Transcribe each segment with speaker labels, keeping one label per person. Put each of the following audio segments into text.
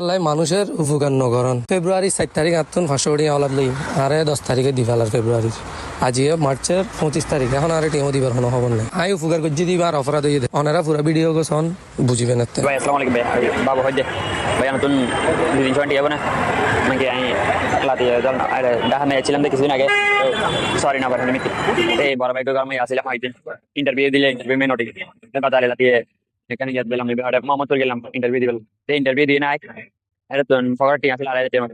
Speaker 1: আল্লাহ মানুষের উপকার নগরণ। ফেব্রুয়ারি চার তারিখ পাঁচশো কোটি আওলাদ লই আরে দশ তারিখে দি ফেলার ফেব্রুয়ারি। আজিও মার্চের পঁচিশ তারিখ। এখন আর টিমও দিবার কোনো খবর নাই। আই উপকার করছি দিবা আর অপরাধ হয়ে অনেরা পুরা ভিডিও গোছন বুঝিবেন
Speaker 2: ভাই, আসসালামু আলাইকুম ভাই। বাবু হইতে ভাই নতুন দুদিন ছয় যাব না। নাকি আমি লাতি ডাহানে ছিলাম কিছুদিন আগে। সরি না মিত্র এই বড় ভাই আমি আসছিলাম ইন্টারভিউ দিলে ইন্টারভিউ নোটিস লাতিয়ে এখানে গিয়ে দিলাম মোহাম্মদপুর গেলাম ইন্টারভিউ দিলাম সেই ইন্টারভিউ দিয়ে নাই। এটা তো ফকার টিম আসলে আড়াই টাইম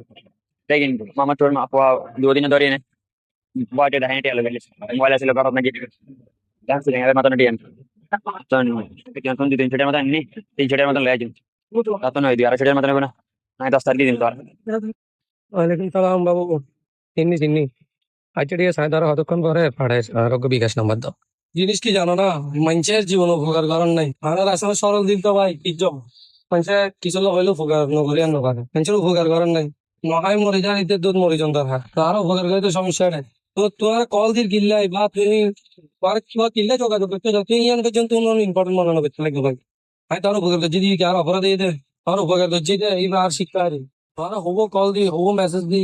Speaker 2: দেখেন মোহাম্মদপুর দুদিনে ধরে নে বয়টা ডাহানি টিয়ালো গেলে মোবাইল আসলে ঘরত নাকি ডান্স এর মতন টিয়ান তখন দুই তিন ছুটের মতন নি তিন ছুটের মতন লয়ে যান তা তো নয়, দুই আড়াই ছুটের মতন হবে না। আমি দশ তারিখ দিন তো আর।
Speaker 1: ওয়ালাইকুম সালাম বাবু। চিনি চিনি। আচ্ছা ঠিক আছে, সাড়ে কতক্ষণ পরে পাঠায় আরোগ্য বিকাশ নাম্বার দাও। জিনিস কি জানো না? মানুষের জীবন উপকার করার নাই। আমার আসলে সরল দিন তো ভাই ইজ্জম মানুষের কিছু লোক হইলে উপকার নকরি আর নকরে। মানুষের উপকার করার নাই। নহাই মরে যান ইতে দুধ মরি জন দরকার তো আরও উপকার করে তো সমস্যা নাই। তো তোমার কল দিয়ে কিনলাই বা তুমি তোমার কিবা কিনলে যোগাযোগ করতে যাও তুই ইয়ান পর্যন্ত ইম্পর্টেন্ট মনে করতে লাগবে ভাই। আমি তার উপকার করছি দিদি কি আর অপরাধ দিয়ে দে আর উপকার করছি দে এইবার আর শিক্ষা আরে আর হব কল দি হব মেসেজ দি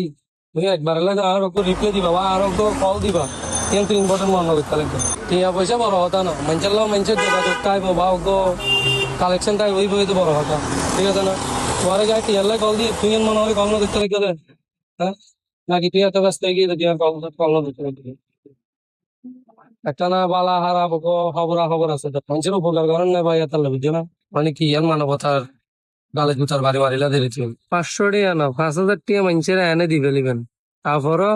Speaker 1: তুমি একবার লাগে আর ওকে রিপ্লাই দিবা বা আর ওকে কল দিবা। কিন্তু ইম্পর্টেন্ট মনে করতে লাগবে। টিয়া পয়সা বড় কথা না। মানুষের লোক মানুষের যোগাযোগ টাইপ ওকে কালেকশন টাইপ ওই বই তো বড় কথা ঠিক আছে না? তোমার গায়ে টিয়ার কল দিয়ে তুই মনে হয় কল না করতে লাগবে হ্যাঁ নাকি তুই এত ব্যস্ত হয়ে গিয়ে টিয়ার কল কল না করতে লাগবে একটা না বালা হারা খবর খবর আছে মানুষের উপকার করেন না ভাই এত বুঝছ না মানে কি আর মানবতার গালে জুতার বাড়ি মারিলা দিয়েছি পাঁচশো টাকা না, পাঁচ হাজার টাকা মানুষের এনে দিবে লিবেন। তারপরও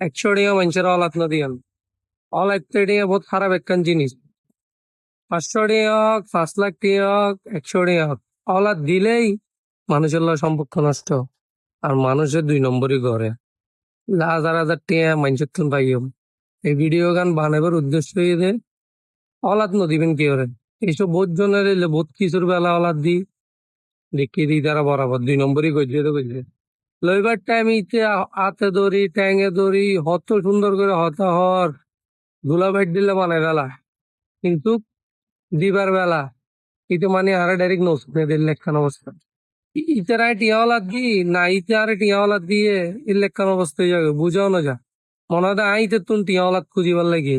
Speaker 1: একশো টাকা মানুষের অলাত না দিয়েন অলাত টাকা বহুত খারাপ একখান জিনিস। পাঁচশো টাকা হোক পাঁচ লাখ টাকা হোক একশো টাকা হোক অলাত দিলেই মানুষের সম্পর্ক নষ্ট। আর মানুষের দুই নম্বরই করে হাজার হাজার টাকা মানুষের তুমি পাইও। এই ভিডিও গান বানাবার উদ্দেশ্য হয়ে অলাদ নদিবেন কি করে? এইসব বহুত জনের এলে বহুত কিছুর বেলা অলাদ দি দেখিয়ে দিই তারা বরাবর। দুই নম্বরই গজলে তো গজলে লইবার টাইম ইতে হাতে দড়ি ট্যাঙে দড়ি হত সুন্দর করে হতা হর। ধুলা বাইট দিলে মানে বেলা কিন্তু দিবার বেলা ইটো মানে আরে ডাইরেক্ট নসুনে দিল লেখান অবস্থা। ইতার ইতে রায় টিয়াওয়ালাদ দি, না, ইতে আরে টিয়াওয়ালাত দিয়ে এই লেখান অবস্থা যাবে, বুঝাও না যা। মনে হয় আইতে তুন টিয়াওয়ালাত খুঁজিবার লাগে।